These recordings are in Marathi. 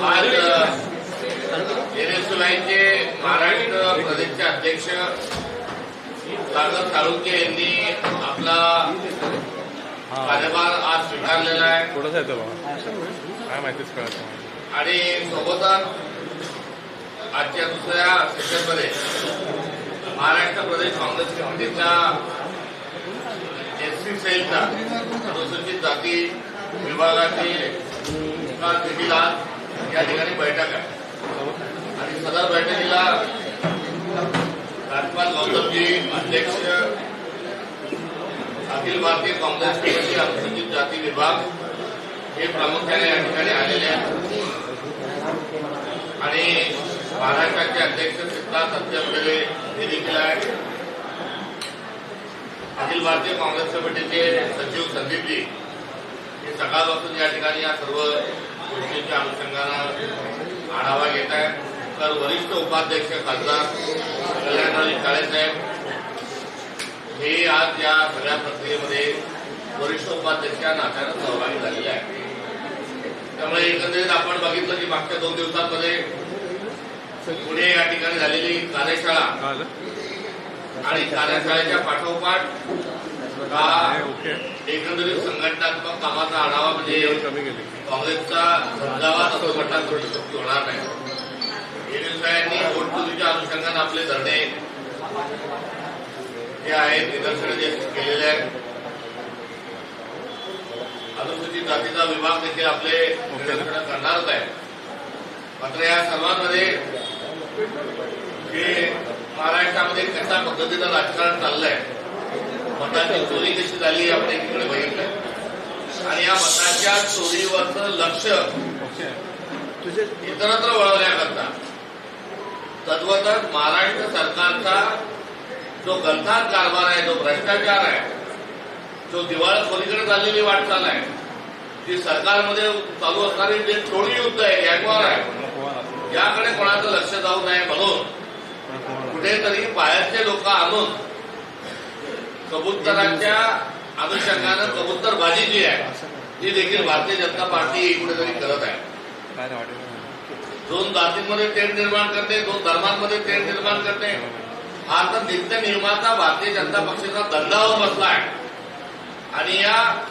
आज एनएसयूआयचे महाराष्ट्र प्रदेशचे अध्यक्ष सागर साळुंके यांनी आपला कार्यभार आज स्वीकारलेला आहे. थोडंसं येतं काय माहितीच कळत आणि सोबतच आजच्या दुसऱ्या सेशनमध्ये महाराष्ट्र प्रदेश काँग्रेस कमिटीच्या एससी सेलच्या अनुसूचित जाती विभागाची देखील आज या ठिकाणी बैठक आहे. आणि सदर बैठकीला राज्यपाल गौतमजी अध्यक्ष अखिल भारतीय काँग्रेस कमिटी अनुसूचित जाती विभाग हे प्रामुख्याने या ठिकाणी आलेले आहेत. आणि महाराष्ट्राचे अध्यक्ष सिद्धार्थ सत्यमगेले हे देखील आहेत. अखिल भारतीय काँग्रेस कमिटीचे सचिव संदीपजी हे सकाळपासून या ठिकाणी या सर्व गोष्टींच्या अनुषंगानं आढावा घेत आहेत. तर वरिष्ठ उपाध्यक्ष खासदार कल्याणराव काळेसाहेब हे आज या सगळ्या प्रक्रियेमध्ये वरिष्ठ उपाध्यक्ष या नात्यानं सहभागी झालेले आहेत. त्यामुळे एकंदरीत आपण बघितलं की मागच्या दोन दिवसांमध्ये पुणे या ठिकाणी झालेली कार्यशाळा आणि कार्यशाळेच्या पाठोपाठ एकंदरीत संघटनात्मक कामाचा आढावा म्हणजे काँग्रेसचा झंझावात असं करू शकतो होणार नाही. एनएसआयनी वोटचोरीच्या अनुषंगाने आपले धरणे जे आहेत निदर्शने जे केलेले आहेत. अनुसूचित जातीचा विभाग देखील आपले निदर्शनं करणारच आहे. मात्र या सर्वांमध्ये जे महाराष्ट्रामध्ये कशा पद्धतीनं राजकारण चाललंय मतांची चोरी कशी झाली हे आपण एकीकडे बघितलं. आणि या मतांच्या चोरीवरचं लक्ष इतरत्र वळवण्याकरता तद्वतच महाराष्ट्र सरकारचा जो गंधात कारभार आहे जो भ्रष्टाचार आहे जो दिवाळखोरीकडे चाललेली वाटचाल आहे ती सरकारमध्ये चालू असणारी जे थोडी युद्ध आहे गँगवॉर आहे याकडे कोणाचं लक्ष जाऊ नये म्हणून कुठेतरी बाहेरचे लोक आणून कबुतरांच्या अनुषंगानं कबुतरबाजी जी आहे. ती देखील भारतीय जनता पार्टी कुठेतरी करत आहे. दोन जातींमध्ये तेढ निर्माण करते दोन धर्मांमध्ये तेढ निर्माण करते. हा तर नित्य निर्माता भारतीय जनता पक्षाचा धंदावर बसला आहे. आणि या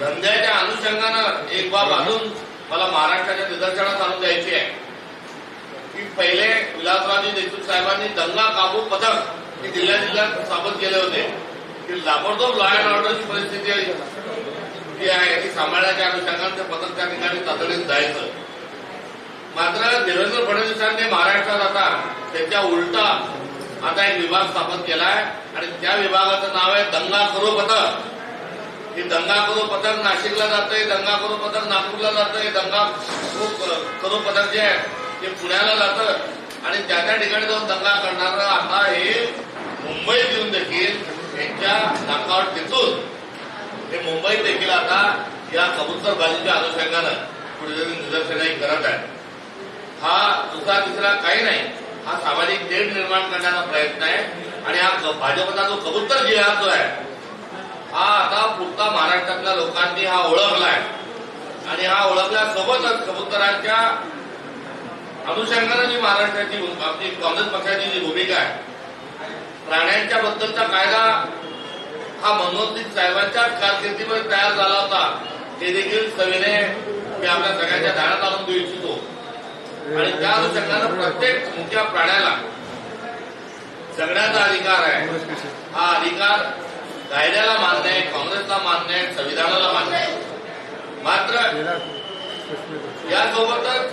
धंद्याच्या अनुषंगानं एक बाब अजून मला महाराष्ट्राच्या निदर्शनास आणून द्यायची आहे. की पहिले विलासरावजी देशमुख साहेबांनी दंगा काबू पथक हे जिल्ह्या जिल्ह्यात स्थापन केले होते. की ताबडतोब लॉ अँड ऑर्डरची परिस्थिती जी आहे ती सांभाळण्याच्या अनुषंगाने ते पथक त्या ठिकाणी तातडीने जायचं. मात्र देवेंद्र फडणवीसांनी महाराष्ट्रात आता त्याच्या उलटा आता एक विभाग स्थापन केलाय आणि त्या विभागाचं नाव आहे दंगा करो पथक. ही दंगा करो पथक नाशिकला जातंय दंगा करो पथक नागपूरला जातंय दंगा करो पथक जे आहे ते पुण्याला जातं. आणि त्या त्या ठिकाणी जाऊन दंगा करणारं आता हे मुंबईत येऊन देखील यांच्या नाकावर टिचून हे मुंबईत देखील आता या कबूतरबाजीच्या अनुषंगानं कुठेतरी निदर्शनही करत आहे हा दुसरा तिसरा काही नाही. हा सामाजिक तेढ निर्माण करण्याचा प्रयत्न आहे. आणि हा भाजपचा जो कबूतर जिल्हा जो आहे हा आता पुरता महाराष्ट्रातल्या लोकांनी हा ओळखलाय. आणि हा ओळखल्यासोबतच कबुतरांच्या अनुषंगानं जी महाराष्ट्राची भू- आपली काँग्रेस पक्षाची जी भूमिका आहे प्राण्यांच्या बद्दलचा कायदा हा मनोजित साहेबांच्याच कारकिर्दीमध्ये तयार झाला होता. हे देखील सविनय मी आपल्या सगळ्यांच्या ध्यानात आणून देऊ इच्छितो. आणि त्या अनुषंगानं प्रत्येक मुख्या प्राण्याला जगण्याचा अधिकार आहे. हा अधिकार कायद्याला मान्य आहे काँग्रेसला मान्य आहे संविधानाला मान्य आहे. मात्र यासोबतच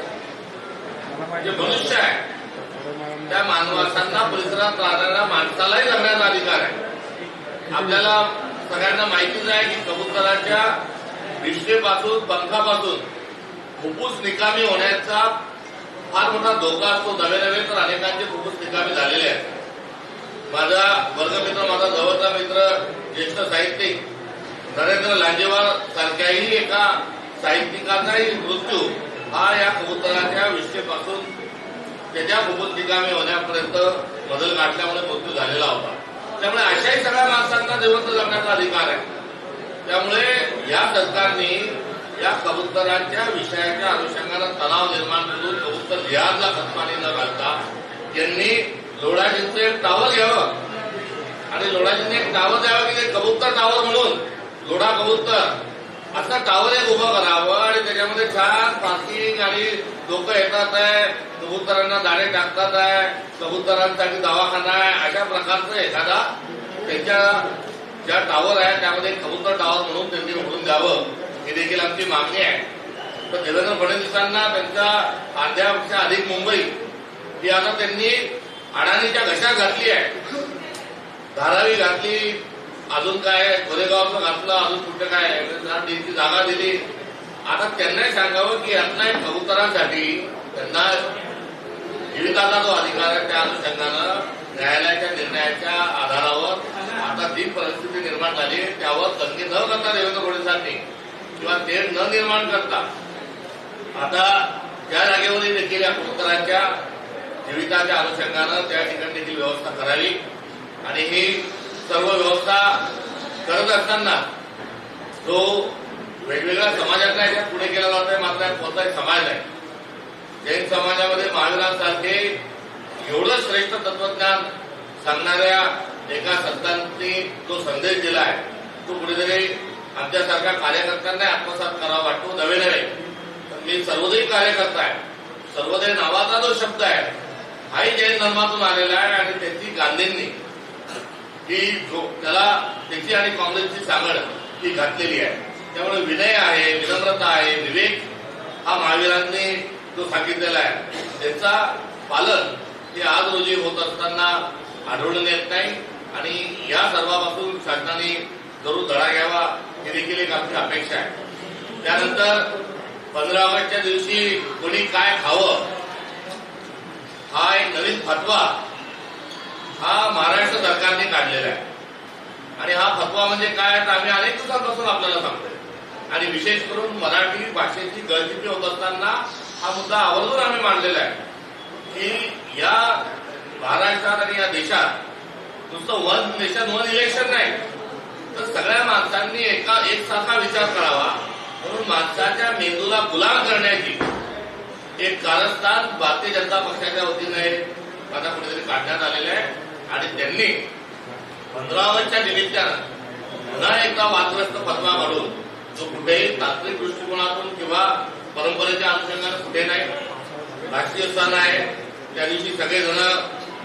जे मनुष्य आहे त्या मानवासांना परिसरात राहणाऱ्या माणसालाही जगण्याचा अधिकार आहे. आपल्याला सगळ्यांना माहितीच आहे की कबुतराच्या विष्ठेपासून पंखापासून फुफ्फुस निकामी होण्याचा फार मोठा धोका असतो. नवे नवे तर अनेकांचे फुफ्फुस निकामी झालेले आहेत. माझा वर्गमित्र माझा जवळचा मित्र ज्येष्ठ साहित्यिक नरेंद्र लांजेवार सारख्याही एका साहित्यिकाचाही मृत्यू हा या कबुतराच्या विष्ठेपासून त्याच्या फुफ्फुस निकामी होण्यापर्यंत बदल गाठल्यामुळे मृत्यू झालेला होता. त्यामुळे अशाही सगळ्या माणसांना जिवंत जगण्याचा अधिकार आहे. त्यामुळे या सरकारने या कबुतरांच्या विषयाच्या अनुषंगानं तणाव निर्माण करून कबूतर जिहादला खतपाणी न घालता यांनी लोडाजींचं एक टावर घ्यावं. आणि लोडाजींनी एक टावर द्यावं की ते टावर म्हणून लोढा कबूतर असा टावर एक उभं करावं आणि त्याच्यामध्ये छान पार्किंग आणि लोक येतात आहे. कबुतरांना दाणे टाकतात आहे. कबुतरांसाठी दवाखाना आहे. अशा प्रकारचं एखादा त्यांच्या ज्या टावर आहे त्यामध्ये कबुतर टावर म्हणून त्यांनी उघडून द्यावं. ही देखील आमची मागणी आहे. तर देवेंद्र फडणवीसांना त्यांच्या अर्ध्यापेक्षा अधिक मुंबई ही आता त्यांनी अडाणीच्या घशात घातली आहे. धारावी घातली अजून काय गोरेगावचं घातलं अजून कुठं काय त्यांची जागा दिली. आता त्यांनाही सांगावं की यातला कबुतरांसाठी त्यांना जीविताचा जो अधिकार आहे त्या अनुषंगानं न्यायालयाच्या निर्णयाच्या आधारावर आता जी परिस्थिती निर्माण झाली त्यावर तंगी न करता देवेंद्र फडणवीसांनी किंवा ते न निर्माण करता आता त्या जागेवरही देखील या कबुतरांच्या जीविताच्या अनुषंगानं त्या ठिकाणी देखील व्यवस्था करावी. आणि ही सर्व व्यवस्था करत असताना जो वेगवेगळ्या समाजातला याच्यात पुढे केला जातोय मात्र कोणता कोणताही समाज आहे जैन समाजामध्ये महावीरांसारखे एवढं श्रेष्ठ तत्वज्ञान सांगणाऱ्या एका संतांनी जो संदेश दिला आहे तो कुठेतरी आमच्यासारख्या कार्यकर्त्यांना आत्मसात करावा वाटतो नवे नव्हे. तर मी सर्वोदय कार्यकर्ता आहे. सर्वोदय नावाचा जो शब्द आहे हाही जैन धर्मातून आलेला आहे आणि त्यांची गांधींनी ही त्याला त्याची आणि काँग्रेसची सांगड ही घातलेली आहे. त्यामुळे विनय आहे विनम्रता आहे विवेक हा महावीरांनी जो सांगितलेला आहे. त्याचा पालन हे आज रोजी होत असताना आढळून येत नाही आणि या सर्वापासून शासनाने जरूर धडा घ्यावा ही देखील एक आमची अपेक्षा आहे. त्यानंतर पंधरा ऑगस्टच्या दिवशी कोणी काय खावं हा एक नवीन फतवा हा महाराष्ट्र सरकारने काढलेला आहे. आणि हा फतवा म्हणजे काय तर आम्ही अनेक दिवसांपासून आपल्याला सांगतोय. आणि विशेष करून मराठी भाषेची गळचिपी होत असताना हा मुद्दा आवर्जून आम्ही मांडलेला आहे. की या महाराष्ट्रात आणि या देशात नुसतं वन नेशन वन इलेक्शन नाही. तर सगळ्या माणसांनी एका एकसारखा विचार करावा. म्हणून माणसाच्या मेंदूला गुलाम करण्याची एक कारस्थान भारतीय जनता पक्षाच्या वतीने आता कुठेतरी काढण्यात आलेलं आहे. आणि त्यांनी पंधरा निमित्तानं पुन्हा एकदा वादग्रस्त फतवा म्हणून जो कुठेही तांत्रिक दृष्टिकोनातून किंवा परंपरेच्या अनुषंगाने कुठे नाही राष्ट्रीय सण आहे त्या दिवशी सगळेजण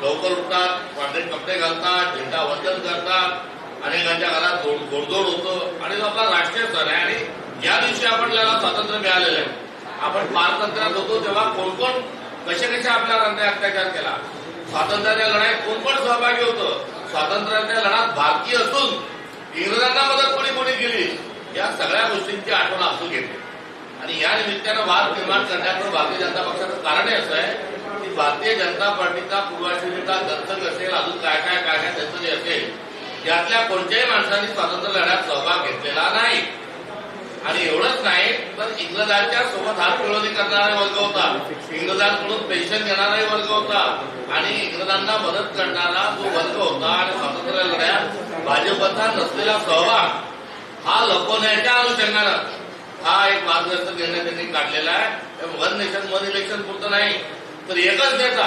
लवकर उठतात पांढरे कपडे घालतात झेंडा वंदन करतात अनेकांच्या घरात गोडधोड होतं. आणि तो आपला राष्ट्रीय सण आहे आणि या दिवशी आपल्याला स्वातंत्र्य मिळालेलं आहे आपण पारतंत्र्यात होतो तेव्हा कोण कोण कसे कसे आपल्यावर अन्याय अत्याचार केला? स्वातंत्र्याच्या लढाईत कोण पण सहभागी होतं. स्वातंत्र्याच्या लढ्यात भारतीय असून इंग्रजांना मदत कोणी कोणी केली? या सगळ्या गोष्टींची आठवण असू घेते आणि या निमित्तानं वाद निर्माण करण्याचं भारतीय जनता पक्षाचं कारणही असं आहे की भारतीय जनता पार्टीचा पूर्वाश्रमीचा दर्शक असेल अजून काय काय काय काय त्याचं जे असेल यातल्या कोणत्याही माणसांनी स्वातंत्र्य लढ्यात सहभाग घेतलेला नाही. आणि एवढंच नाही तर इंग्रजांच्या सोबत हात विरोधी करणारा वर्ग होता. इंग्रजांकडून पेन्शन घेणाराही वर्ग होता. आणि इंग्रजांना मदत करणारा जो वर्ग होता आणि स्वातंत्र्य लढ्यात भाजपचा नसलेला सहभाग हा लपवण्याच्या अनुषंगानं हा एक मार्गदर्शक निर्णय त्यांनी काढलेला आहे. वन नेशन वन इलेक्शन पुरतं नाही तर एकच देता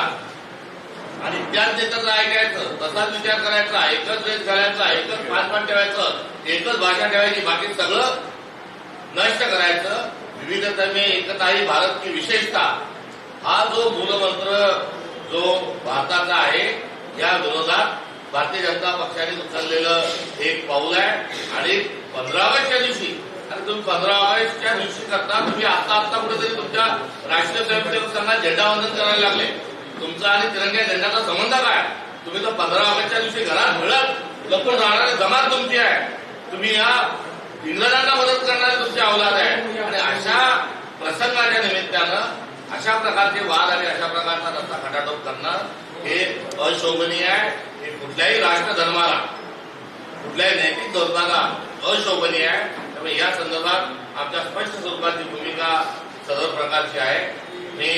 आणि त्याच देशाचं ऐकायचं तसाच विचार करायचा एकच वेळ घालायचा एकच पाच पान ठेवायचं एकच भाषा ठेवायची बाकी सगळं नष्ट करायचं. विविधता में एकता ही भारत की विशेषता. हा जो मूलमंत्र जो भारताचा आहे या विरोधात भारतीय जनता पक्षाने उचललेलं एक पाऊल आहे. आणि पंधरा ऑगस्टच्या दिवशी आणि तुम्ही पंधरा ऑगस्टच्या दिवशी करता तुम्ही आता आता कुठेतरी तुमच्या राष्ट्रीय स्वयंसेवकांना झेंडावंदन करायला लागले. तुमचा आणि तिरंग्या झेंड्याचा संबंध काय? तुम्ही तर पंधरा ऑगस्टच्या दिवशी घरात मिळत लपून राहणारी जमात तुमची आहे. तुम्ही या इंग्रजांना मदत करणारे तुमची अवलाद आहे आणि अशा प्रसंगाच्या निमित्तानं अशा प्रकारचे वाद आणि अशा प्रकारचा रस्ता खटाटोप करणं हे अशोभनीय आहे. हे कुठल्याही राष्ट्रधर्माला कुठल्याही नैतिक धोरणाला अशोभनीय आहे. त्यामुळे या संदर्भात आमच्या स्पष्ट स्वरूपाची भूमिका सर्व प्रकारची आहे. मी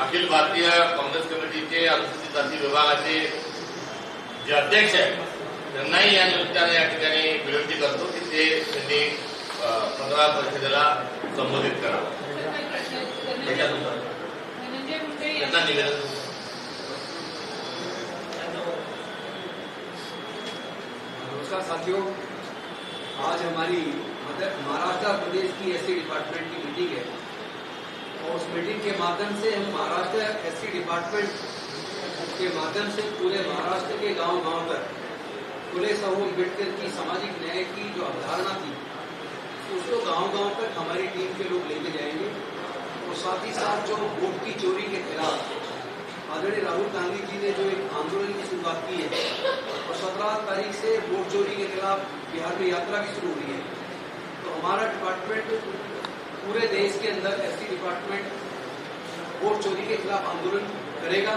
अखिल भारतीय काँग्रेस कमिटीचे अनुसूचित जाती विभागाचे जे अध्यक्ष आहेत त्यांनाही या निमित्ताने या ठिकाणी विनंती करतो की ते त्यांनी पंधरा परिषदेला संबोधित करावं त्यांना निवेदन नमस्कार साथियों, आज हमारी महाराष्ट्र प्रदेश की एससी डिपार्टमेंट की मीटिंग है। और उस मीटिंग के माध्यम से हम महाराष्ट्र एससी डिपार्टमेंट के माध्यम से पूरे महाराष्ट्र के गाँव गाँव तक खुले साहू अंबेडकर की सामाजिक न्याय की जो अवधारणा थी, उसको गाँव गाँव तक हमारी टीम के लोग लेके जाएँगे। और साथ ही साथ जो वोट की चोरी के खिलाफ आदरणीय राहुल गांधी जी ने जो एक आंदोलन की शुरुआत की है, और सत्रह तारीख से वोट चोरी के खिलाफ बिहार में यात्रा भी शुरू हुई है। तो हमारा डिपार्टमेंट पूरे देश के अंदर एससी डिपार्टमेंट वोट चोरी के खिलाफ आंदोलन करेगा।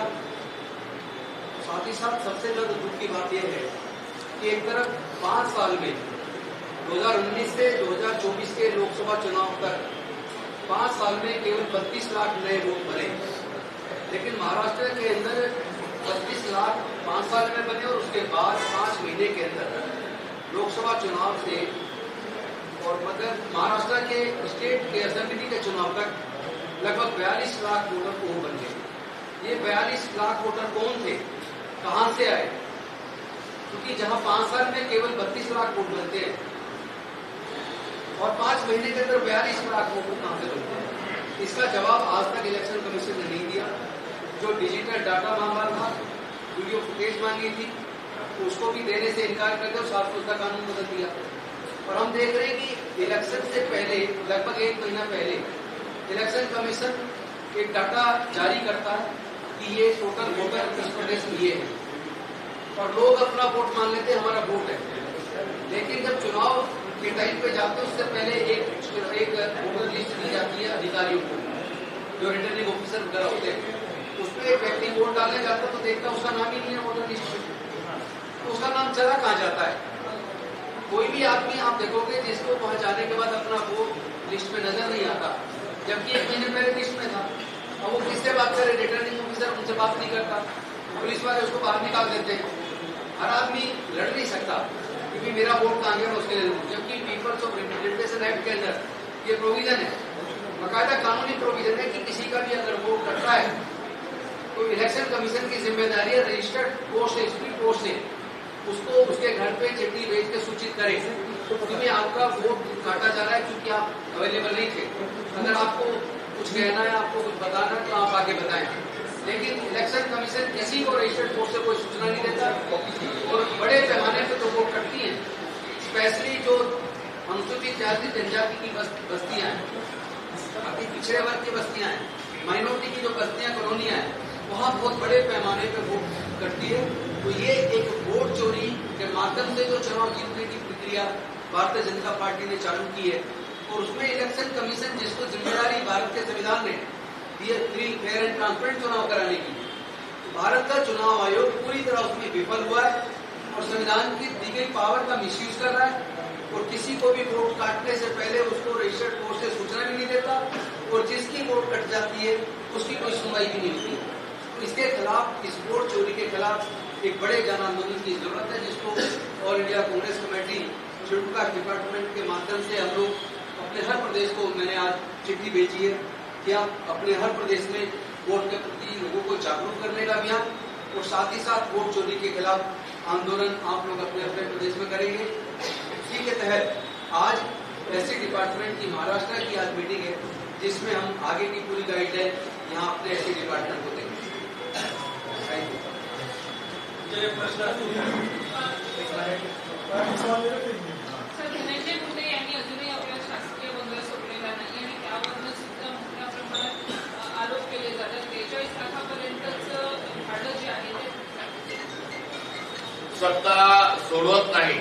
साथ ही साथ सबसे ज़्यादा दुख की बात यह है कि एक तरफ़ पाँच साल में 2019 से 2024 के लोकसभा चुनाव तक पाँच साल में केवल 32 लाख नए वोट बने। लेकिन महाराष्ट्र के अंदर 32 लाख पाँच साल में बने और उसके बाद पाँच महीने के अंदर लोकसभा चुनाव से और मतलब महाराष्ट्र के स्टेट के असेंबली के चुनाव तक लगभग बयालीस लाख वोटर को बन गए। ये बयालीस लाख वोटर कौन थे? कहाँ से आए? क्योंकि जहाँ पाँच साल में केवल बत्तीस लाख वोट बनते हैं और पाँच महीने के अंदर बयालीस लाख वोट कहाँ से बनते हैं। इसका जवाब आज तक इलेक्शन कमीशन ने नहीं दिया। जो डिजिटल डाटा मांगा था, वीडियो फुटेज मांगी थी, उसको भी देने से इनकार कर दिया और साफ़ सुथरा कानून बदल दिया। और हम देख रहे हैं कि इलेक्शन से पहले, लगभग एक महीना पहले, इलेक्शन कमीशन एक डाटा जारी करता है कि ये टोटल वोटर उत्तर प्रदेश में ये है। और लोग अपना वोट मान लेते हमारा वोट है। लेकिन जब चुनाव के टाइम पे जाते हैं, उससे पहले एक एक वोटर लिस्ट दी जाती है अधिकारियों को। जो रिटर्निंग ऑफिसर वगैरह होते हैं, उसमें एक व्यक्ति वोट डालने जाता तो देखता उसका नाम ही नहीं है, वोटर लिस्ट में तो उसका नाम चला कहाँ जाता है? कोई भी आदमी आप देखोगे, जिसको वहाँ जाने के बाद अपना वोट लिस्ट में नज़र नहीं आता, जबकि एक महीने पहले लिस्ट में था। अब वो किससे बात करे? रिटर्निंग ऑफिसर उनसे बात नहीं करता। पुलिस वाले उसको बाहर निकाल देते हैं। हर आदमी लड़ नहीं सकता, क्योंकि मेरा वोट मैं उसके लिए जबकि पीपल्स ऑफ़ रिप्रेजेंटेशन एक्ट के अंदर ये प्रोविज़न है। बाकायदा कानूनी प्रोविज़न है कि किसी का भी अगर वोट कटता है तो इलेक्शन कमीशन की ज़िम्मेदारी है रजिस्टर्ड पोस्ट है स्पीड पोस्ट है उसको उसके घर पे चिट्ठी भेज के सूचित करें क्योंकि आपका वोट काटा जा रहा है क्योंकि आप अवेलेबल नहीं थे। अगर आपको कुछ कहना है, आपको कुछ बताना है तो आप आगे बताएँ। लेकिन इलेक्शन कमीशन किसी को रजिस्टर्ड पोस्ट से कोई सूचना नहीं देता। और बड़े पैमाने पे तो वोट कटती हैं। स्पेशली जो अनुसूचित जाति, जनजाति की बस्तियाँ हैं। अति पिछड़े वर्ग की बस्तियाँ हैं। माइनॉरिटी की जो बस्तियाँ कॉलोनियाँ हैं वहाँ बहुत बड़े पैमाने पे वोट करती है। तो ये एक वोट चोरी के माध्यम से जो चुनाव जीतने की प्रक्रिया भारतीय जनता पार्टी ने चालू की है। और उसमें इलेक्शन कमीशन जिसको ज़िम्मेदारी भारत के संविधान ने है फ्री फेयर एंड ट्रांसपेरेंट चुनाव कराने की तो भारत का चुनाव आयोग पूरी तरह उसमें विफल हुआ है और संविधान की दी गई पावर का मिसयूज कर रहा है और किसी को भी वोट काटने से पहले उसको रजिस्टर्ड पोस्ट से सूचना भी नहीं देता और जिसकी वोट कट जाती है, उसकी कोई सुनवाई भी नहीं होती। तो इसके खिलाफ, इस वोट चोरी के खिलाफ एक बड़े जन आंदोलन की ज़रूरत है, जिसको all India Congress committee caste department के माध्यम से हम लोग अपने हर प्रदेश को मैंने आज चिट्ठी भेजी है। कि आप अपने हर प्रदेश में वोट के प्रति लोगों को जागरूक करने का अभियान और साथ ही साथ वोट चोरी के खिलाफ आंदोलन आप लोग अपने अपने प्रदेश में करेंगे। इसी के तहत आज एससी डिपार्टमेंट की महाराष्ट्र की आज मीटिंग है जिसमें हम आगे की पूरी गाइडलाइन यहाँ अपने एससी डिपार्टमेंट को देंगे। थैंक यू सत्ता सोडवत नाही.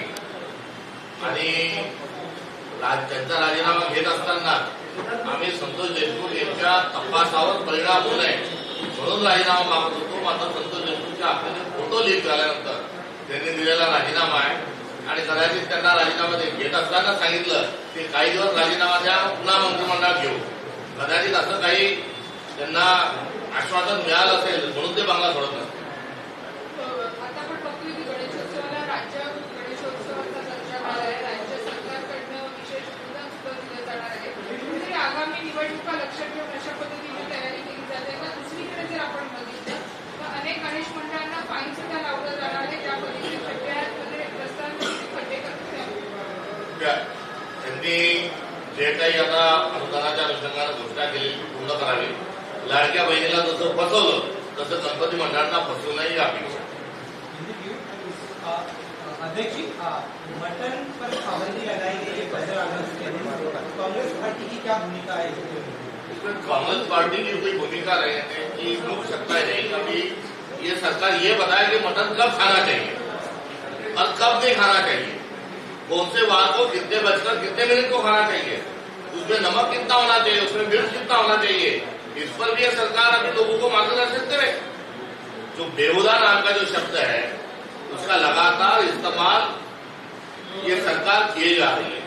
आणि त्यांचा राजीनामा घेत असताना आम्ही संतोष देशमुख यांच्या तपासावर परिणाम होऊ नये म्हणून राजीनामा मागत होतो. मात्र संतोष देशमुखच्या आपल्याला फोटो लीक झाल्यानंतर त्यांनी दिलेला राजीनामा आहे. आणि कदाचित त्यांना राजीनामा घेत असताना सांगितलं की काही दिवस राजीनामा द्या पुन्हा मंत्रिमंडळात घेऊ. कदाचित असं काही त्यांना आश्वासन मिळालं असेल म्हणून ते बांगला सोडत नाही त्यांनी जे काही आता अनुदानाच्या अनुषंगाने घोषणा केलेली पूर्ण करावी. लाडक्या बहिणीला जसं फसवलं तसं गणपती मंडळांना फसवू नये अपेक्षा अध्यक्ष मटन पर कांग्रेस पार्टी की क्या भूमिका है इसमें कांग्रेस की कोई भूमिका रहने की लोग सकता है नहीं ये सरकार ये बताए कि मटन कब खाना चाहिए और कब नहीं खाना चाहिए। कौन से वार को कितने बजकर कितने मिनट को खाना चाहिए? उसमें नमक कितना होना चाहिए? उसमें मिर्च कितना होना चाहिए? इस पर भी सरकार अभी लोगों को मार्गदर्शन करे। जो बेहुदा नाम का जो शब्द है, उसका लगातार इस्तेमाल ये सरकार किए जा रही है।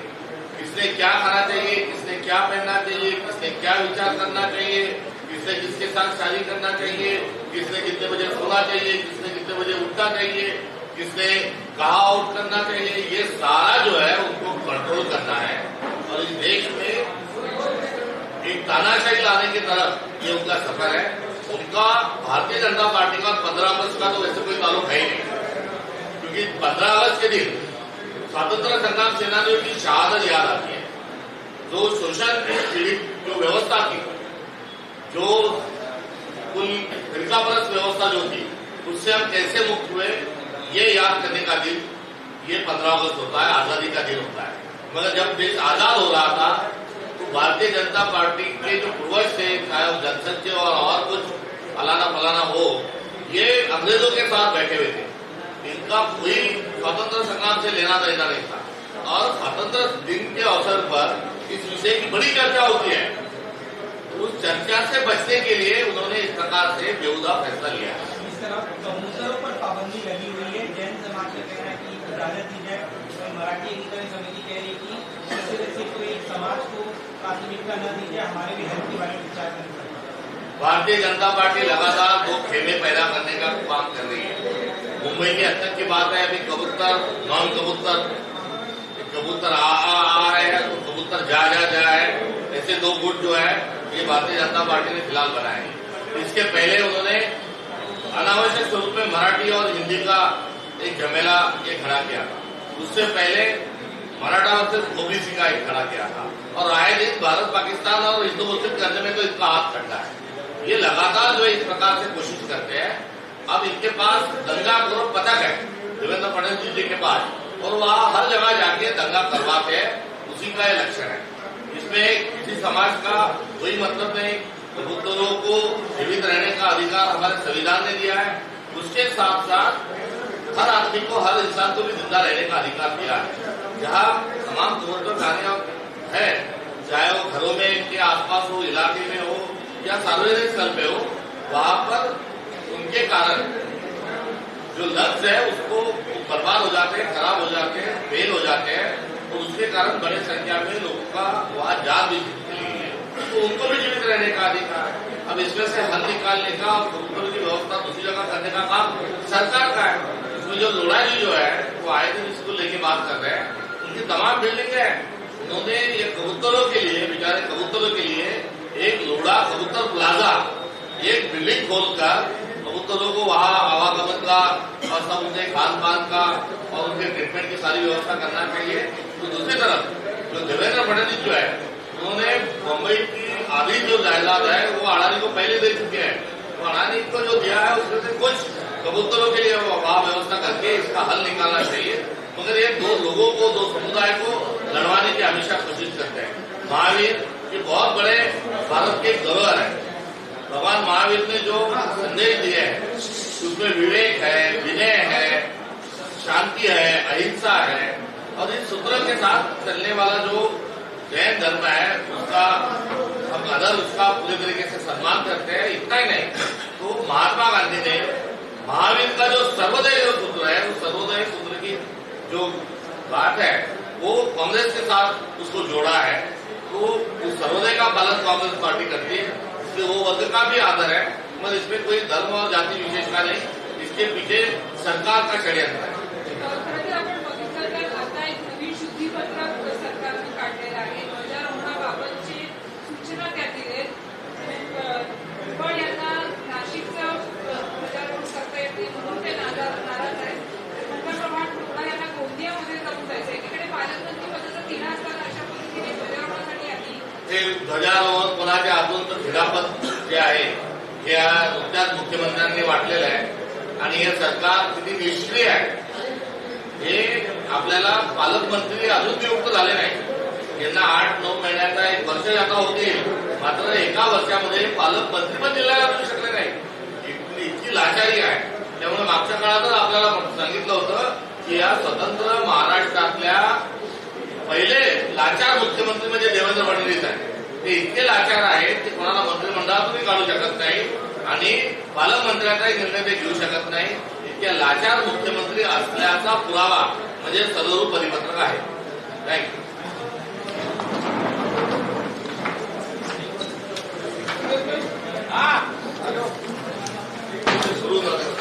किसने क्या खाना चाहिए, किसने क्या पहनना चाहिए, किसने क्या विचार करना चाहिए किसने किसके साथ शादी करना चाहिए किसने कितने बजे सोना चाहिए किसने कितने बजे उठना चाहिए किसने कहा आउट करना चाहिए, ये सारा जो है उनको कंट्रोल करना है। और इस देश में एक तानाशाही लाने की तरफ़ ये उनका सफ़र है। उनका, भारतीय जनता पार्टी का पंद्रह अगस्त का तो वैसे कोई ताल्लुक है ही नहीं। क्योंकि पंद्रह अगस्त के दिन स्वतंत्र संग्राम सेनानियों की शहादत याद आती है। जो शोषण पीड़ित जो कुल फिरकापरस्त व्यवस्था जो थी उससे हम कैसे मुक्त हुए ये याद करने का दिन ये पंद्रह अगस्त होता है आज़ादी का दिन होता है। मगर जब देश आज़ाद हो रहा था तो भारतीय जनता पार्टी के जो पूर्वज थे चाहे वो जनसंघ और, और कुछ फलाना फलाना हो ये अंग्रेज़ों के साथ बैठे हुए थे। इनका कोई स्वतंत्र संग्राम से लेना देना नहीं था। और स्वतंत्र दिन के अवसर पर इस विषय की बड़ी चर्चा होती है। उस चर्चा से बचने के लिए उन्होंने इस प्रकार से बेहुदा फैसला लिया। है इस तरह कबूतरों पर पाबंदी लगी हुई है। जैन समाज का कहना है कि इजाज़त दी जाए। मराठी एकीकरण समिति कह रही है कि सिर्फ़ एक समाज को प्राथमिकता न दी जाए। हमारे भी हेल्थ के बारे में विचार करना भारतीय जनता पार्टी लगातार दो खेमे पैदा करने का काम कर रही है। मुंबई के अत्यंत की बात है अभी कबूतर नॉन कबूतर। कबूतर आ आ आ रहे हैं तो कबूतर जा जा जा है। ऐसे दो गुट जो है ये भारतीय जनता पार्टी ने फ़िलहाल बनाए इसके पहले उन्होंने अनावश्यक स्वरूप में मराठी और हिंदी का एक झमेला ये खड़ा किया था। उससे पहले मराठा वर्सेस ओबीसी का एक खड़ा किया था और आए दिन भारत, पाकिस्तान और हिंदू मुस्लिम करने में तो इसका हाथ खड़ा है। ये लगातार जो इस प्रकार से कोशिश करते हैं, अब इनके पास दंगा करो, पता है? देवेंद्र फडणवीस जी के पास। और वहाँ हर जगह जाके दंगा करवाते हैं, उसी का ये लक्षण है। इसमें किसी समाज का कोई मतलब नहीं प्रबुद्ध तो लोगों को जीवित रहने का अधिकार हमारे संविधान ने दिया है। उसके साथ साथ हर आदमी को, हर इंसान को भी ज़िंदा रहने का अधिकार दिया है। जहाँ तमाम तौर पर खाने है, चाहे वो घरों में के आसपास हो, इलाके में हो, या सार्वजनिक स्थल पे हो, वहाँ पर उनके कारण जो लक्ष्य है, उसको बर्बाद हो जाते हैं, खराब हो जाते हैं फेल हो जाते हैं। उसके कारण बड़ी संख्या में लोगों का वहाँ जा भी तो उनको भी जीवित रहने का अधिकार है। अब इसमें से हल निकालने का और की व्यवस्था दूसरी जगह करने का काम। सरकार का है। इसमें जो लोड़ा जी जो है, वो आए दिन इसको लेके बात कर रहे हैं। उनकी तमाम बिल्डिंग है। उन्होंने ये कबूतरों के लिए, बेचारे कबूतरों के लिए एक लोड़ा कबूतर प्लाजा एक बिल्डिंग खोलकर कबूतरों को वहाँ आवागमन का और सब उनके खान पान का और उनके ट्रीटमेंट की सारी व्यवस्था करना चाहिए तो दूसरी तरफ़ जो देवेंद्र फडणवीस जो है, उन्होंने मुंबई की आधी जो जायदाद है, वो अडानी को पहले दे चुके हैं। तो अडानी को जो दिया है, उसमें से कुछ कबूतरों के लिए वहाँ व्यवस्था करके इसका हल निकालना चाहिए। मगर ये दो लोगों को, दो समुदाय को लड़वाने की हमेशा कोशिश करते हैं। महावीर, ये बहुत बड़े भारत के धरोहर है। भगवान महावीर ने जो संदेश दिए हैं, उसमें विवेक है, विनय है, शांति है, अहिंसा है, और इस सूत्र के साथ चलने वाला जो जैन धर्म है, उसका हम अदर उसका पूरे तरीके से सम्मान करते हैं, इतना ही नहीं। तो महात्मा गांधी ने महावीर का जो सर्वोदय जो सूत्र है, उस सर्वोदय सूत्र की जो बात है, वो कांग्रेस के साथ उसको जोड़ा है। तो उस सर्वोदय का पालन कांग्रेस पार्टी करती है। इसलिए वो वर्ग का भी आदर है, मगर इसमें कोई धर्म और जाति विशेषता नहीं। इसके पीछे सरकार का षड्यंत्र है। ते ध्वजारोहण कोणाच्या हातून तर शिधापत जे आहे हे या नुकत्याच मुख्यमंत्र्यांनी वाटलेलं आहे. आणि हे सरकार किती निष्क्रिय आहे हे आपल्याला पालकमंत्री अजून नियुक्त झाले नाही. यांना आठ नऊ महिन्याचा एक वर्ष आता होतील. मात्र एका वर्षामध्ये पालकमंत्री पण जिल्ह्याला मिळू शकले नाही. इतकी लाचारी आहे. त्यामुळे मागच्या काळातच आपल्याला सांगितलं होतं की या स्वतंत्र महाराष्ट्रातल्या पहिले लाचार मुख्यमंत्री म्हणजे देवेंद्र फडणवीस आहे ते इतके लाचार आहेत ते कोणाला मंत्रिमंडळातून काढू शकत नाही आणि पालकमंत्र्याचाही निर्णय ते घेऊ शकत नाही. इतक्या लाचार मुख्यमंत्री असल्याचा पुरावा म्हणजे सदरू परिपत्रक आहे. थँक्यू झालं.